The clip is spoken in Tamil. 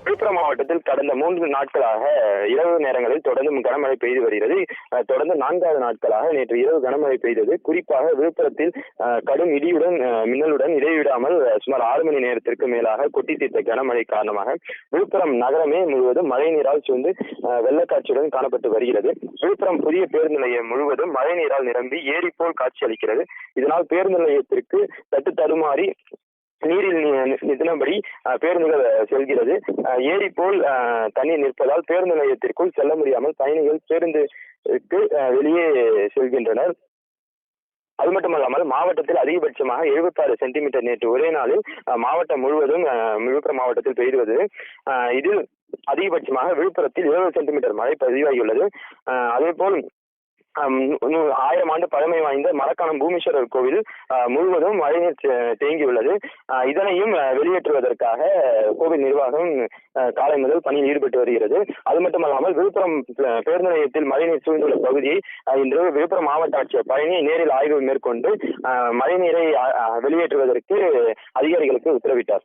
விழுப்புரம் மாவட்டத்தில் கடந்த மூன்று நாட்களாக இரவு நேரங்களில் தொடர்ந்து கனமழை பெய்து வருகிறது. தொடர்ந்து நான்காவது நாட்களாக நேற்று இரவு கனமழை பெய்தது. குறிப்பாக விழுப்புரத்தில் கடும் இடியுடன் மின்னலுடன் இடைவிடாமல் சுமார் ஆறு மணி நேரத்திற்கு மேலாக கொட்டி தீர்த்த கனமழை காரணமாக விழுப்புரம் நகரமே முழுவதும் மழை நீரால் சூழ்ந்து அஹ், வெள்ளக்காட்சியுடன் காணப்பட்டு வருகிறது. விழுப்புரம் புதிய பேருந்து நிலையம் முழுவதும் மழை நீரால் நிரம்பி ஏரி போல் காட்சியளிக்கிறது இதனால் பேருந்து நிலையத்திற்கு தட்டு தடுமாறி நீரில் நி- நிதினபடி பேருந்துகள் செல்கிறது. ஏரி போல் தண்ணீர் நிற்பதால் பேருந்து நிலையத்திற்குள் செல்ல முடியாமல் பயணிகள் பேருந்துக்கு வெளியே செல்கின்றனர். அது மட்டுமல்லாமல் மாவட்டத்தில் அதிகபட்சமாக 76 சென்டிமீட்டர் நேற்று ஒரே நாளில் மாவட்டம் முழுவதும் விழுப்புரம் மாவட்டத்தில் பெய்து வருது இதில் அதிகபட்சமாக விழுப்புரத்தில் 20 சென்டிமீட்டர் மழை பதிவாகியுள்ளது. அதே போல் ஆயிரம் ஆண்டு பழமை வாய்ந்த மரக்காணம் பூமீஸ்வரர் கோவில் முழுவதும் மழைநீர் தேங்கியுள்ளது. இதனையும் வெளியேற்றுவதற்காக கோவில் நிர்வாகம் காலை முதல் பணியில் ஈடுபட்டு வருகிறது. அது மட்டுமல்லாமல் விழுப்புரம் பேருந்து நிலையத்தில் மழைநீர் சூழ்ந்துள்ள பகுதியை இன்று விழுப்புரம் மாவட்ட ஆட்சியர் பழனி நேரில் ஆய்வு மேற்கொண்டு அஹ், மழைநீரை வெளியேற்றுவதற்கு அதிகாரிகளுக்கு உத்தரவிட்டார்.